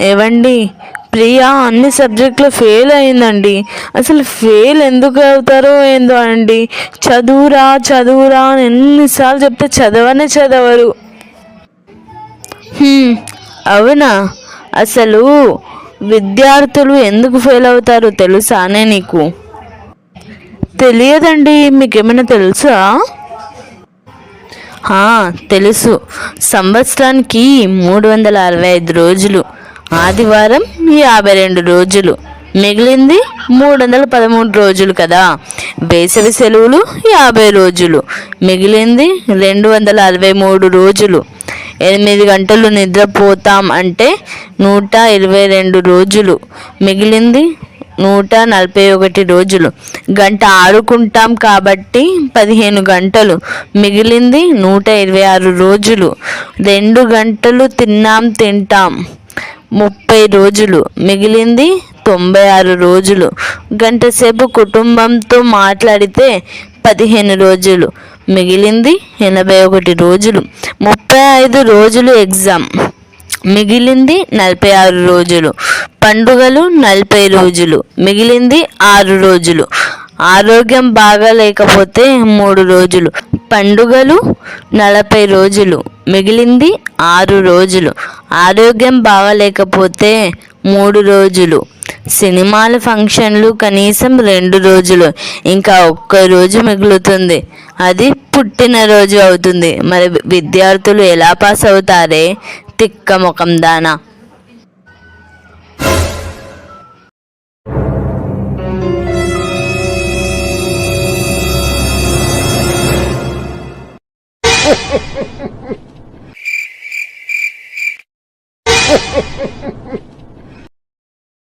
ఏవండి? ప్రియా అన్ని సబ్జెక్టులో ఫెయిల్ అయిందండి. అసలు ఫెయిల్ ఎందుకు అవుతారో ఏందో అండి. చదువురా చదువురా అని ఎన్నిసార్లు చెప్తే చదవనే చదవరు. అవునా? అసలు విద్యార్థులు ఎందుకు ఫెయిల్ అవుతారు తెలుసానే నీకు? తెలియదండి మీకేమైనా తెలుసా? తెలుసు. సంవత్సరానికి మూడు వందల అరవై ఐదు రోజులు. ఆదివారం యాభై రెండు రోజులు. మిగిలింది మూడు వందల పదమూడు రోజులు కదా. వేసవి సెలవులు యాభై రోజులు. మిగిలింది రెండు వందల అరవై మూడు రోజులు. ఎనిమిది గంటలు నిద్రపోతాం అంటే నూట ఇరవై రెండు రోజులు. మిగిలింది నూట నలభై ఒకటి రోజులు. గంట ఆడుకుంటాం కాబట్టి పదిహేను గంటలు. మిగిలింది నూట ఇరవై ఆరు రోజులు. రెండు గంటలు తిన్నాం తింటాం. ముప్పై రోజులు. మిగిలింది తొంభై ఆరు రోజులు. గంటసేపు కుటుంబంతో మాట్లాడితే పదిహేను రోజులు. మిగిలింది ఎనభై ఒకటి రోజులు. ముప్పై ఐదు రోజులు ఎగ్జామ్. మిగిలింది నలభై ఆరు రోజులు. పండుగలు నలభై రోజులు. మిగిలింది ఆరు రోజులు. ఆరోగ్యం బాగా లేకపోతే మూడు రోజులు. పండుగలు నలభై రోజులు. మిగిలింది ఆరు రోజులు. ఆరోగ్యం బాగలేకపోతే మూడు రోజులు. సినిమాల ఫంక్షన్లు కనీసం రెండు రోజులు. ఇంకా ఒక్క రోజు మిగులుతుంది. అది పుట్టినరోజు అవుతుంది. మరి విద్యార్థులు ఎలా పాస్ అవుతారే? తిక్క ముఖం దానా. Ha ha ha ha!